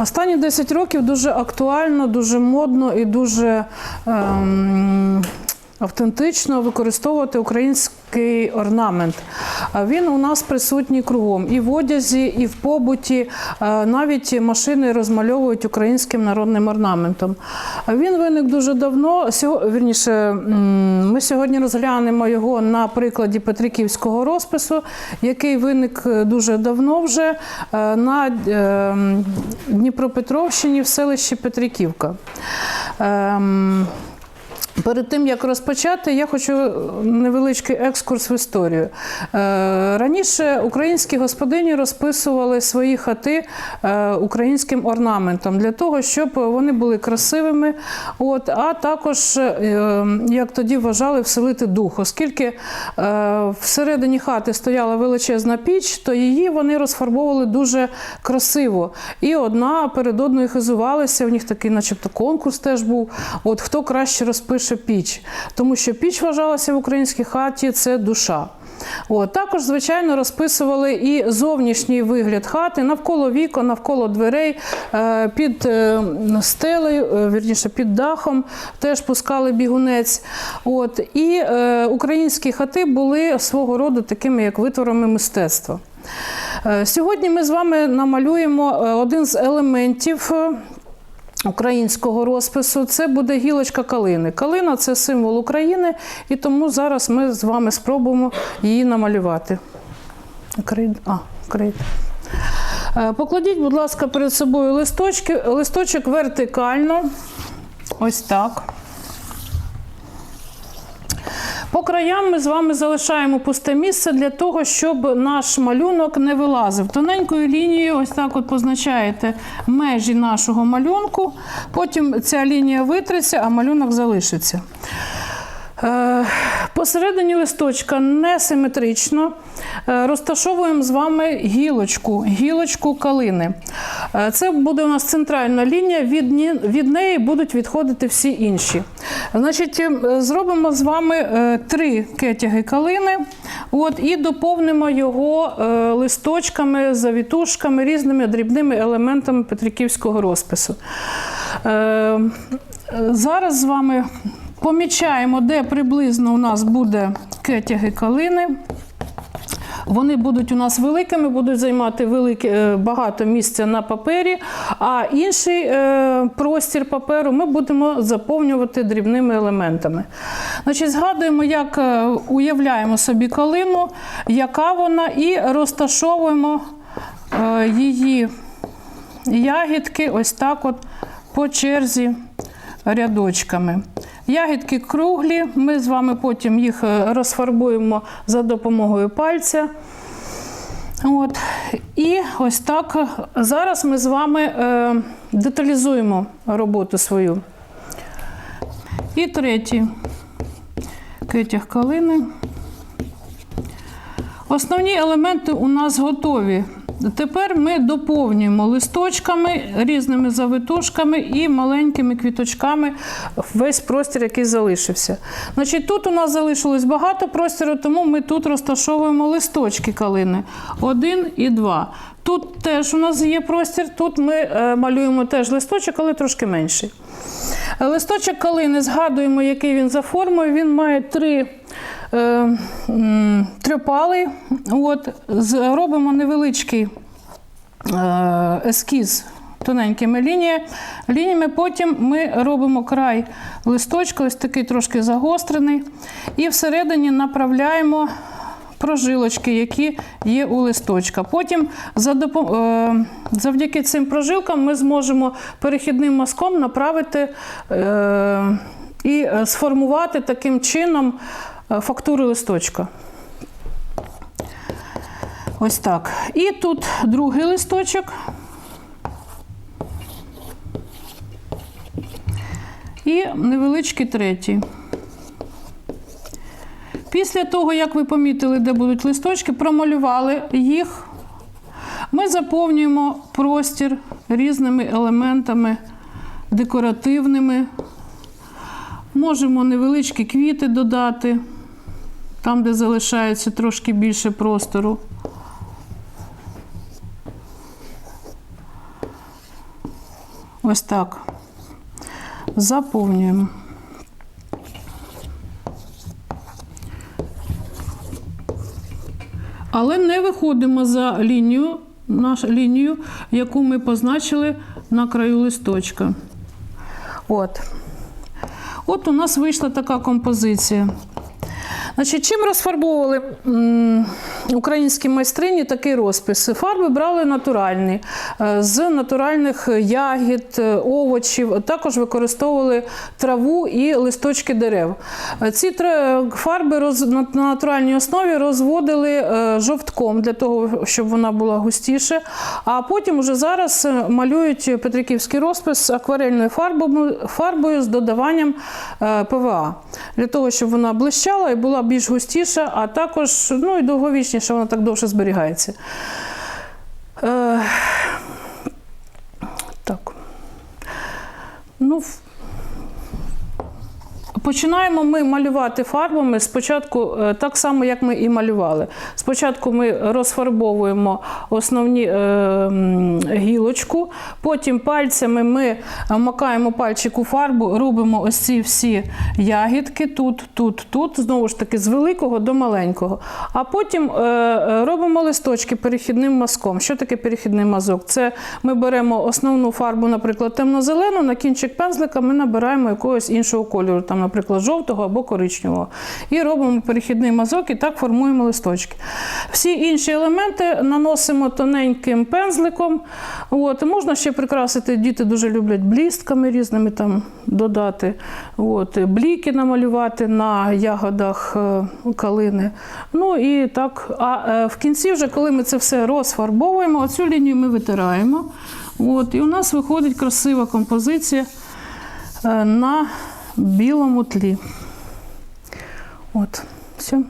Останні 10 років дуже актуально, дуже модно і дуже ем, автентично використовувати український орнамент. Він у нас присутній кругом і в одязі, і в побуті. Е, Навіть машини розмальовують українським народним орнаментом. Він виник дуже давно. Вірніше, ми сьогодні розглянемо його на прикладі Петриківського розпису, який виник е, дуже давно вже е, на е, Дніпропетровщині в селищі Петриківка. Перед тим як розпочати, я хочу невеличкий екскурс в історію. Е, Раніше українські господині розписували свої хати е, українським орнаментом для того, щоб вони були красивими, от, а також, е, як тоді вважали, вселити дух. Оскільки е, всередині хати стояла величезна піч, то її вони розфарбовували дуже красиво. І одна перед одною хизувалися. У них такий, начебто, конкурс теж був. От хто краще розпише піч, тому що піч вважалася в українській хаті це душа. От, також, звичайно, розписували і зовнішній вигляд хати навколо вікон, навколо дверей, е, під е, стелею, е, вірніше, під дахом теж пускали бігунець. От, і українські хати були свого роду такими, як витворами мистецтва. Сьогодні ми з вами намалюємо один з елементів. Українського розпису це буде гілочка калини. Калина це символ України, і тому зараз ми з вами спробуємо її намалювати. А. Е, Покладіть, будь ласка, перед собою листочки, листочок вертикально. Ось так. По краям ми з вами залишаємо пусте місце для того, щоб наш малюнок не вилазив. Тоненькою лінією, ось так от позначаєте межі нашого малюнку. Потім ця лінія витреться, а малюнок залишиться. Е, Посередині листочка несиметрично е, розташовуємо з вами гілочку, гілочку калини. Е, Це буде у нас центральна лінія, від, від неї будуть відходити всі інші. Значить, е, зробимо з вами е, три кетяги калини от, і доповнимо його листочками, завітушками, різними дрібними елементами петриківського розпису. Зараз з вами помічаємо, де приблизно у нас буде кетяги калини. Вони будуть у нас великими, будуть займати велике, е, багато місця на папері, а інший е, простір паперу ми будемо заповнювати дрібними елементами. Значить, згадуємо, як е, уявляємо собі калину, яка вона, і розташовуємо її ягідки ось так от по черзі рядочками. Ягідки круглі, ми з вами потім їх е, розфарбуємо за допомогою пальця. От. І ось так е, зараз ми з вами е, деталізуємо роботу свою. І третій кетяг калини. Основні елементи у нас готові. Тепер ми доповнюємо листочками, різними завитушками і маленькими квіточками весь простір, який залишився. Значить, Тут у нас залишилось багато простіру, тому ми тут розташовуємо листочки калини. Один і два. Тут теж у нас є простір, тут ми е, малюємо теж листочок, але трошки менший. Листочок калини, згадуємо, який він за формою. Він має три е, трьопали. От, робимо невеличкий е, ескіз тоненькими лініями. лініями. Потім ми робимо край листочка, ось такий трошки загострений. І всередині направляємо прожилочки, які є у листочка. Потім е, завдяки цим прожилкам ми зможемо перехідним мазком направити і сформувати таким чином е, фактуру листочка. Ось так. І тут другий листочок. І невеличкий третій. Після того, як ви помітили, де будуть листочки, промалювали їх, ми заповнюємо простір різними елементами декоративними. Можемо невеличкі квіти додати, там, де залишається трошки більше простору. Ось так. Заповнюємо. Але не виходимо за лінію, нашу лінію, яку ми позначили на краю листочка. От. От у нас вийшла така композиція. Значить, чим розфарбовували українські майстрині такий розпис? Фарби брали натуральні, е, з натуральних ягід, е, овочів. Також використовували траву і листочки дерев. Е, Ці фарби на на натуральній основі розводили е, жовтком для того, щоб вона була густіше. А потім уже зараз е, малюють петриківський розпис акварельною фарбою, з додаванням е, ПВА. Для того, щоб вона блищала і була більш густіша, а також ну, і довговічніше, вона так довше зберігається. Е, так. Ну, Починаємо ми малювати фарбами спочатку, е, так само, як ми і малювали. Спочатку ми розфарбовуємо основні е, гілочку, потім пальцями ми макаємо пальчик у фарбу, робимо ось ці всі ягідки тут, тут, тут, знову ж таки, з великого до маленького. А потім е, робимо листочки перехідним мазком. Що таке перехідний мазок? Це ми беремо основну фарбу, наприклад, темно-зелену, на кінчик пензлика ми набираємо якогось іншого кольору, там, наприклад, жовтого або коричневого. І робимо перехідний мазок і так формуємо листочки. Всі інші елементи наносимо тоненьким пензликом. От. Можна ще прикрасити, діти дуже люблять блістками різними там додати. От. Бліки намалювати на ягодах е, калини. Ну і так. А е, в кінці, вже коли ми це все розфарбовуємо, оцю лінію ми витираємо. От. І у нас виходить красива композиція е, на білому тлі. От, все.